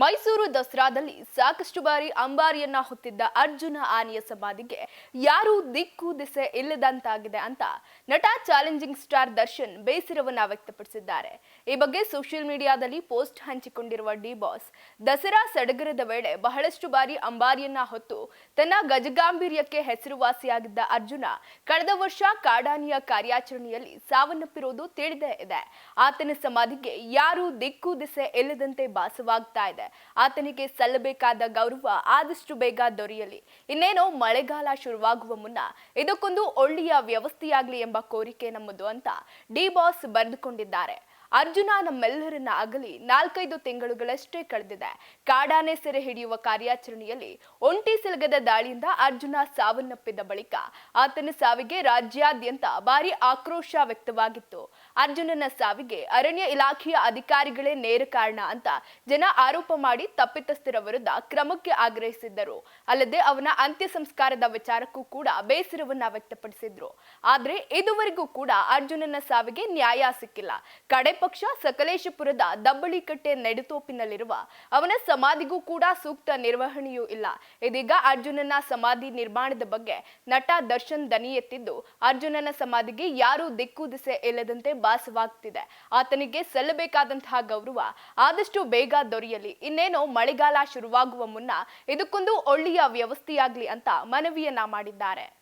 ಮೈಸೂರು ದಸರಾದಲ್ಲಿ ಸಾಕಷ್ಟು ಬಾರಿ ಅಂಬಾರಿಯನ್ನ ಹೊತ್ತಿದ್ದ ಅರ್ಜುನ ಆನೆಯ ಸಮಾಧಿಗೆ ಯಾರೂ ದಿಕ್ಕು, ದಿಸೆ ಇಲ್ಲದಂತಾಗಿದೆ ಅಂತ ನಟ ಚಾಲೆಂಜಿಂಗ್ ಸ್ಟಾರ್ ದರ್ಶನ್ ಬೇಸರವನ್ನ ವ್ಯಕ್ತಪಡಿಸಿದ್ದಾರೆ. ಈ ಬಗ್ಗೆ ಸೋಷಿಯಲ್ ಮೀಡಿಯಾದಲ್ಲಿ ಪೋಸ್ಟ್ ಹಂಚಿಕೊಂಡಿರುವ ಡಿ ಬಾಸ್, ದಸರಾ ಸಡಗರದ ವೇಳೆ ಬಹಳಷ್ಟು ಬಾರಿ ಅಂಬಾರಿಯನ್ನ ಹೊತ್ತು ತನ್ನ ಗಜಗಾಂಭೀರ್ಯಕ್ಕೆ ಹೆಸರುವಾಸಿಯಾಗಿದ್ದ ಅರ್ಜುನ ಕಳೆದ ವರ್ಷ ಕಾಡಾನಿಯ ಕಾರ್ಯಾಚರಣೆಯಲ್ಲಿ ಸಾವನ್ನಪ್ಪಿರುವುದು ತಿಳಿದೇ ಇದೆ. ಆತನ ಸಮಾಧಿಗೆ ಯಾರೂ ದಿಕ್ಕು, ದಿಸೆ ಇಲ್ಲದಂತೆ ಭಾಸವಾಗ್ತಾ ಇದೆ. ಆತನಿಗೆ ಸಲ್ಲಬೇಕಾದ ಗೌರವ ಆದಷ್ಟು ಬೇಗ ದೊರೆಯಲಿ. ಇನ್ನೇನು ಮಳೆಗಾಲ ಶುರುವಾಗುವ ಮುನ್ನ ಇದಕ್ಕೊಂದು ಒಳ್ಳೆಯ ವ್ಯವಸ್ಥೆಯಾಗಲಿ ಎಂಬ ಕೋರಿಕೆ ನಮ್ಮದು ಅಂತ ಡಿ ಬಾಸ್ ಬರೆದುಕೊಂಡಿದ್ದಾರೆ. ಅರ್ಜುನ ನಮ್ಮೆಲ್ಲರನ್ನ ಅಗಲಿ ನಾಲ್ಕೈದು ತಿಂಗಳುಗಳಷ್ಟೇ ಕಳೆದಿದೆ. ಕಾಡಾನೆ ಸೆರೆ ಹಿಡಿಯುವ ಕಾರ್ಯಾಚರಣೆಯಲ್ಲಿ ಒಂಟಿ ಸಿಲಗದ ದಾಳಿಯಿಂದ ಅರ್ಜುನ ಸಾವನ್ನಪ್ಪಿದ ಬಳಿಕ ಆತನ ಸಾವಿಗೆ ರಾಜ್ಯಾದ್ಯಂತ ಭಾರಿ ಆಕ್ರೋಶ ವ್ಯಕ್ತವಾಗಿತ್ತು. ಅರ್ಜುನನ ಸಾವಿಗೆ ಅರಣ್ಯ ಇಲಾಖೆಯ ಅಧಿಕಾರಿಗಳೇ ನೇರ ಕಾರಣ ಅಂತ ಜನ ಆರೋಪ ಮಾಡಿ ತಪ್ಪಿತಸ್ಥರ ವಿರುದ್ಧ ಕ್ರಮಕ್ಕೆ ಆಗ್ರಹಿಸಿದ್ದರು. ಅಲ್ಲದೆ ಅವನ ಅಂತ್ಯ ಸಂಸ್ಕಾರದ ವಿಚಾರಕ್ಕೂ ಕೂಡ ಬೇಸರವನ್ನ ವ್ಯಕ್ತಪಡಿಸಿದ್ರು. ಆದ್ರೆ ಇದುವರೆಗೂ ಕೂಡ ಅರ್ಜುನನ ಸಾವಿಗೆ ನ್ಯಾಯ ಸಿಕ್ಕಿಲ್ಲ. ಕಡೆ ಪಕ್ಷ ಸಕಲೇಶಪುರದ ದಬ್ಬಳಿಕಟ್ಟೆ ನೆಡುತೋಪಿನಲ್ಲಿರುವ ಅವನ ಸಮಾಧಿಗೂ ಕೂಡ ಸೂಕ್ತ ನಿರ್ವಹಣೆಯೂ ಇಲ್ಲ. ಇದೀಗ ಅರ್ಜುನನ ಸಮಾಧಿ ನಿರ್ಮಾಣದ ಬಗ್ಗೆ ನಟ ದರ್ಶನ್ ದನಿ ಎತ್ತಿದ್ದು, ಅರ್ಜುನನ ಸಮಾಧಿಗೆ ಯಾರೂ ದಿಕ್ಕು ದಿಸೆ ಇಲ್ಲದಂತೆ ಭಾಸವಾಗ್ತಿದೆ. ಆತನಿಗೆ ಸಲ್ಲಬೇಕಾದಂತಹ ಗೌರವ ಆದಷ್ಟು ಬೇಗ ದೊರೆಯಲಿ. ಇನ್ನೇನೋ ಮಳೆಗಾಲ ಶುರುವಾಗುವ ಮುನ್ನ ಇದಕ್ಕೊಂದು ಒಳ್ಳೆಯ ವ್ಯವಸ್ಥೆಯಾಗ್ಲಿ ಅಂತ ಮನವಿಯನ್ನ ಮಾಡಿದ್ದಾರೆ.